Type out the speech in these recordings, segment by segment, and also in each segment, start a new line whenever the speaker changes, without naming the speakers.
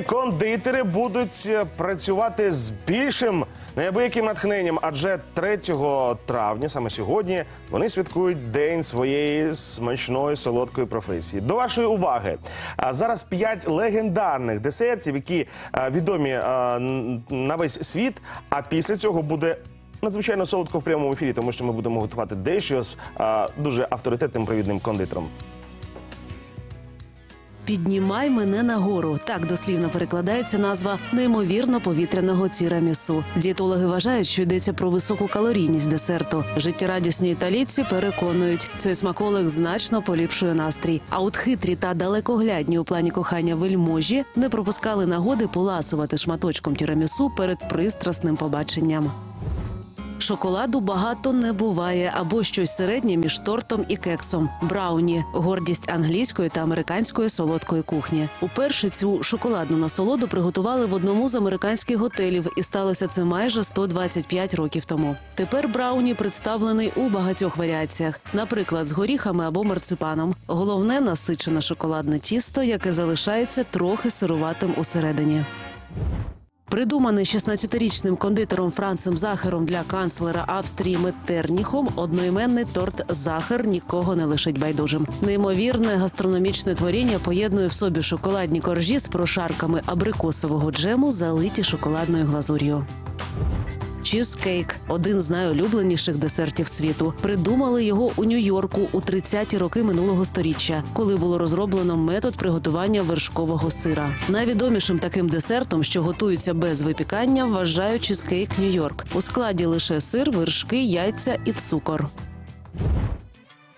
Кондитери будуть е, працювати з більшим неабияким натхненням, адже 3 травня, саме сьогодні, вони святкують день своєї смачної солодкої професії. До вашої уваги, зараз п'ять легендарних десертів, які е, відомі е, на весь світ. А після цього буде. Надзвичайно солодко в прямому ефірі, тому що ми будемо готувати дещо з дуже авторитетним провідним кондитером.
Піднімай мене нагору. Так дослівно перекладається назва неймовірно повітряного тірамісу. Дієтологи вважають, що йдеться про високу калорійність десерту. Життєрадісні італійці переконують, цей смаколик значно поліпшує настрій. А от хитрі та далекоглядні у плані кохання вельможі не пропускали нагоди поласувати шматочком тірамісу перед пристрасним побаченням. Шоколаду багато не буває або щось середнє між тортом і кексом. Брауні гордість англійської та американської солодкої кухні. Уперше цю шоколадну насолоду приготували в одному з американських готелів, і сталося це майже 125 років тому. Тепер брауні представлений у багатьох варіаціях, наприклад, з горіхами або марципаном. Головне насичене шоколадне тісто, яке залишається трохи сируватим усередині. Придуманий 16-річним кондитером Францем Захером для канцлера Австрії Меттерніхом, одноіменний торт Захер нікого не лишить байдужим. Неймовірне гастрономічне творіння поєднує в собі шоколадні коржі з прошарками абрикосового джему, залиті шоколадною глазур'ю. Чізкейк один з найулюбленіших десертів світу. Придумали його у Нью-Йорку у 30-ті роки минулого сторіччя, коли було розроблено метод приготування вершкового сира. Найвідомішим таким десертом, що готується без випікання, вважають чізкейк Нью-Йорк. У складі лише сир, вершки, яйця і цукор.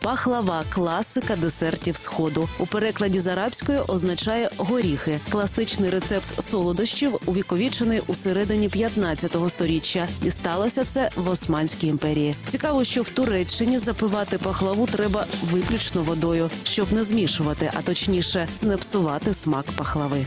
Пахлава класика десертів сходу. У перекладі з арабської означає горіхи. Класичний рецепт солодощів увіковічений у середині 15-го сторіччя, і сталося це в Османській імперії. Цікаво, що в Туреччині запивати пахлаву треба виключно водою, щоб не змішувати, а точніше не псувати смак пахлави.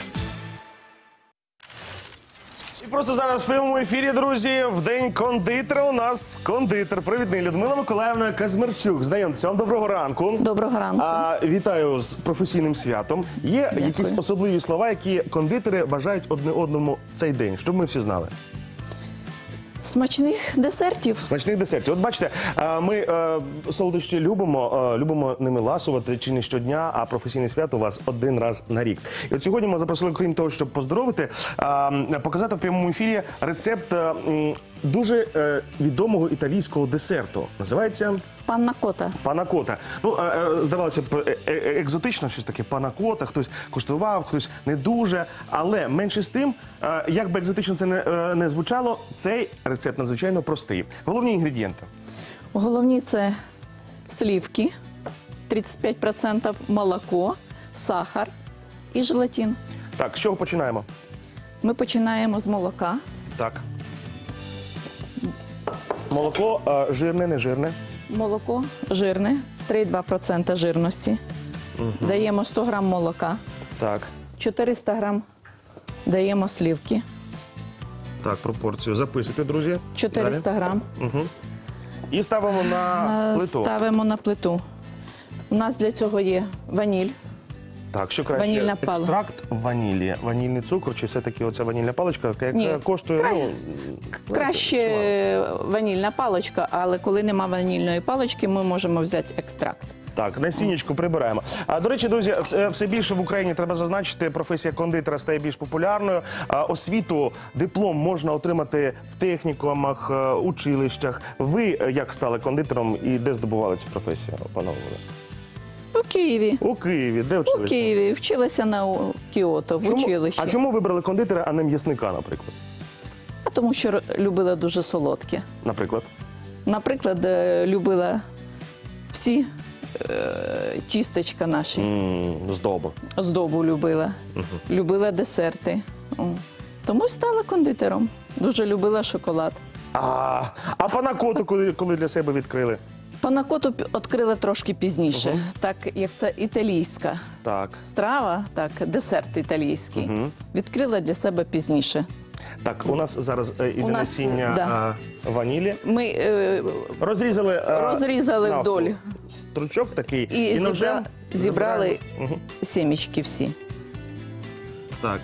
Просто зараз в прямому ефірі, друзі, в день кондитера у нас кондитер, Привітний Людмила Миколаївна Казмирчук. Знайомтеся, вам доброго ранку.
Доброго ранку.
А, вітаю з професійним святом. Є якісь особливі слова, які кондитери бажають одне одному цей день, щоб ми всі знали.
Смачних десертів.
Смачних десертів. От бачите, ми е, солодощі любимо, е, любимо ними ласувати чи не щодня, а професійне свято у вас один раз на рік. І от сьогодні ми запросили, крім того, щоб поздоровити, показати в прямому ефірі рецепт е, дуже е, відомого італійського десерту. Називається
Панна кота.
панакота. Ну, е, е, здавалося б, е, е, екзотично щось таке панакота, хтось куштував, хтось не дуже. Але менше з тим, е, як би екзотично це не, е, не звучало, цей рецепт надзвичайно простий. Головні інгредієнти.
Головні це слівки, 35% молоко, сахар і желатин.
Так, з чого починаємо?
Ми починаємо з молока.
Так. Молоко е, жирне, не жирне.
Молоко жирне, 3,2% жирності. Даємо 100 грам молока,
Так.
400 грам даємо слівки,
Так, пропорцію записуйте, друзі.
400 грам.
І ставимо на
е,
плиту.
ставимо на плиту. У нас для цього є ваніль.
Так, що краще?
Ванільна пала.
Екстракт ванілі, ванільний цукор, чи все-таки оця ванільна паличка, яка
Ні,
коштує.
край-
ну,
Краще ванільна паличка, але коли нема ванільної палички, ми можемо взяти екстракт.
Так, насіннячку прибираємо. А до речі, друзі, все- все більше в Україні треба зазначити. Професія кондитера стає більш популярною. А, освіту, диплом можна отримати в технікумах, е, училищах. Ви е, як стали кондитером і де здобували цю професію, пане
У Києві.
У Києві, де
У? Києві вчилася на Кіото, в
Чому-
училищі.
А чому вибрали кондитера, а не м'ясника, наприклад?
А тому що любила дуже солодке.
Наприклад?
Наприклад, е, любила всі е, тістечка наші,
М, Здоба.
оздобу любила, любила десерти. Тому стала кондитером. Дуже любила шоколад.
А, а панакоту коли, коли для себе відкрили?
Панакоту відкрила трошки пізніше, так як це італійська
Так.
страва, так, десерт італійський. Відкрила для себе пізніше.
Так, у нас зараз е, іде
У нас,
насіння
да.
а, ванілі.
Ми е,
Розрізали, е,
Розрізали
навпіл.
вдоль.
Стручок такий
і,
і, ножем
зібра- зібрали
Мгм.
сімічки всі.
Так.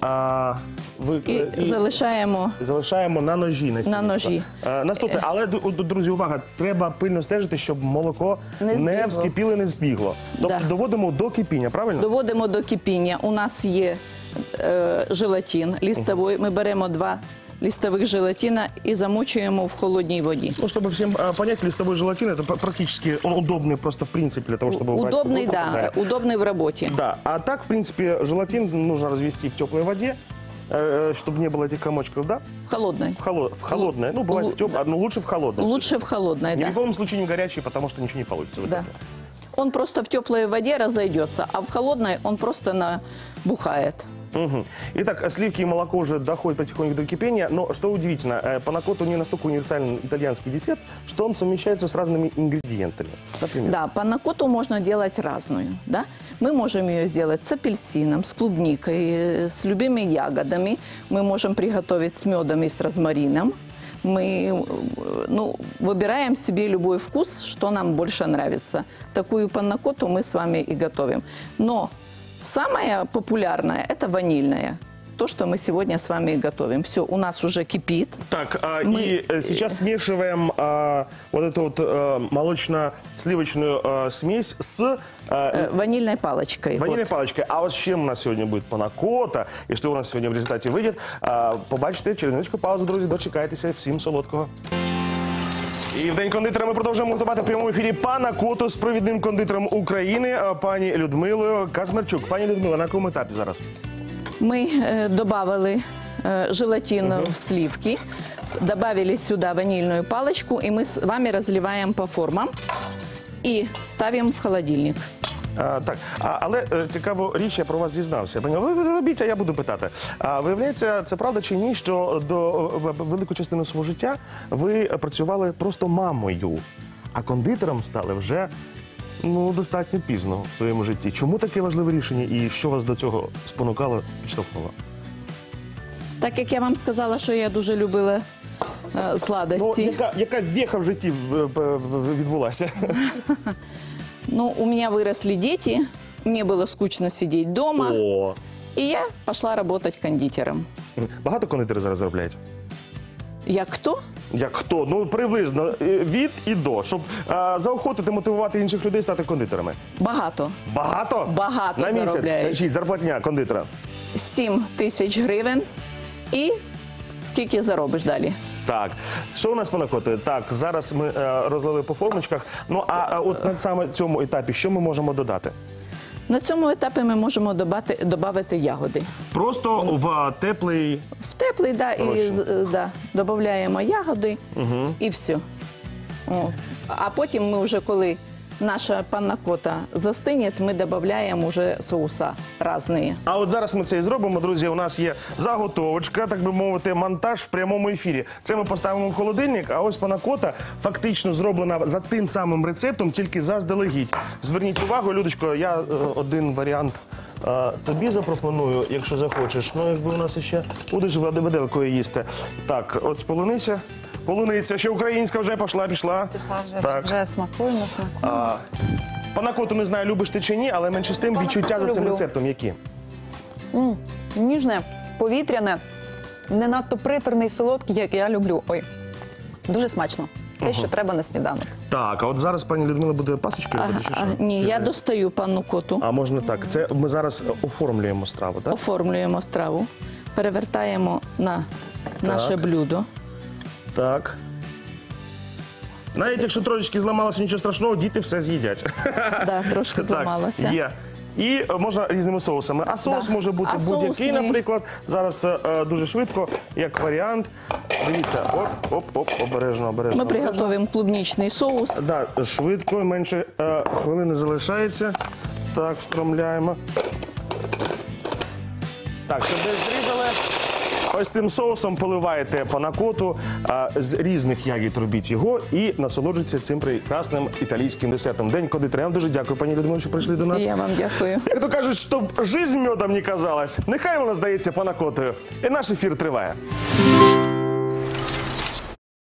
А, ви,
І
і
залишаємо
залишаємо на ножі. На,
ножі.
Е, наступне, але ду- ду- друзі, увага, треба пильно стежити, щоб молоко
Не
не,
збігло.
вскипіло, не збігло. Тобто
Да.
доводимо до кипіння, правильно?
Доводимо до кипіння. У нас є е, желатин лістовий. Ми беремо два лістових желатина і замочуємо в холодній воді.
Ну, чтобы всем э, понять, листовой желатин это пр- практически он удобный просто в принципе для того, чтобы убрать
Удобний,
кусок,
да, удобний в роботі.
Да, а так, в принципе, желатин нужно развести в теплой воде, э, чтобы не было этих комочков, да?
Холодний.
В, холо- в холодное. Ну, бывает
Лу-
в теплое, но лучше в холодном.
Лучше в холодной,
Ни в
да.
коем случае не горячий, потому что ничего не получится. в
да.
итоге.
Он просто в теплой воде разойдется, а в холодной он просто набухает.
Мгм. Итак, сливки и молоко уже доходят потихоньку до кипения, но что удивительно, э, панакотто не настолько универсальный итальянский десерт, что он совмещается с разными ингредиентами. Например,
Да, панакоту можно делать разную. Да? Мы можем ее сделать с апельсином, с клубникой, э, с любыми ягодами. Мы можем приготовить с медом и с розмарином. Мы э, ну, выбираем себе любой вкус, что нам больше нравится. Такую панакоту мы с вами и готовим. Но самая популярная – это ванильная. То, что мы сегодня с вами и готовим. Все, у нас уже кипит.
Так, а,
Мы-
и э, сейчас смешиваем а, вот эту вот э, молочно-сливочную э, смесь с э,
Э, ванильной палочкой.
ванильной
Вот.
палочкой. А вот с чем у нас сегодня будет панакота и что у нас сегодня в результате выйдет, а, побачите через невеличку паузу, друзі, дочекайтеся всім солодкого. І в день кондитера ми продовжуємо готувати в прямому ефірі пана коту з провідним кондитером України, а, пані Людмилою Казмерчук. Пані Людмила, на якому етапі зараз?
Мы э, добавили э, желатин в сливки, добавили сюда ванильную палочку, и мы с вами разливаем по формам и ставим в холодильник.
А, так, а, але е, цікаву річ я про вас дізнався. Ви, ви робіть, а я буду питати. А виявляється, це правда чи ні, що до е, велику частину свого життя ви працювали просто мамою, а кондитером стали вже ну достатньо пізно в своєму житті. Чому таке важливе рішення і що вас до цього спонукало, підштовхнуло?
Так як я вам сказала, що я дуже любила е,
Ну,
сладості.
яка, яка віха в житті в- в- в- відбулася?
Ну, у меня выросли дети, мне было скучно сидеть дома,
О,
и я пошла работать кондитером.
багато кондитери зараз заробляють?
Я кто?
Як хто? Ну приблизно е, від і до, щоб е, заохотити, мотивувати інших людей стати кондитерами.
Багато.
Багато?
Багато
на місяць.
заробляють.
Кажіть, зарплатня кондитера.
7 тисяч гривень. І скільки заробиш далі?
Так, що у нас по? Так, зараз ми е, розлили по формочках. Ну а, а от на саме цьому етапі, що ми можемо додати?
На цьому етапі ми можемо додати, додати ягоди.
Просто в теплий.
В теплий, да, і з- да, додаємо ягоди і все. О. А потім ми вже коли наша панна кота застине, ми додаємо вже соуса різні.
А от зараз ми це і зробимо, друзі. У нас є заготовочка, так би мовити, монтаж в прямому ефірі. Це ми поставимо в холодильник. А ось панакота фактично зроблена за тим самим рецептом, тільки заздалегідь. Зверніть увагу, Людочко, я е, один варіант. е, Тобі запропоную, якщо захочеш. Ну, якби у нас ще будеш вед- виделкою їсти. Так, от з полуниця. Ще українська вже пішла, пішла.
Пішла вже,
Так.
вже смакуємо, смакуємо.
А, панакоту не знаю, любиш ти чи ні, але менше з тим відчуття за цим
люблю.
рецептом які.
Ніжне, повітряне, не надто приторний, солодкий, як я люблю. Ой, дуже смачно. Те, що треба на сніданок.
Так, а от зараз пані Людмила буде пасочки робити, чи
а,
що?
ні, я достаю панну коту,
А можна так. Це ми зараз оформлюємо страву, так?
оформлюємо страву, перевертаємо на наше блюдо.
Так. Навіть якщо трошечки зламалося, нічого страшного, діти все з'їдять.
Да, трошки
Так,
зламалося.
Є. І е, можна різними соусами. А соус
Да.
може бути
А
будь-який, наприклад. Зараз е, е, дуже швидко, як варіант. Дивіться, оп, оп, оп, обережно, обережно.
Ми
обережно.
приготуємо клубничний соус.
Да, швидко, менше е, хвилини залишається. Так, встромляємо. Так, щоб ви зрізали. Ось цим соусом поливаєте панакоту, а, з різних ягід робіть його і насолоджуйтеся цим прекрасним італійським десертом. День кондитера. Я вам дуже дякую, пані Людмила, що прийшли до нас.
Я вам дякую.
Як то кажуть, щоб жизнь медом не казалась, нехай вона здається панакотою. І наш ефір триває.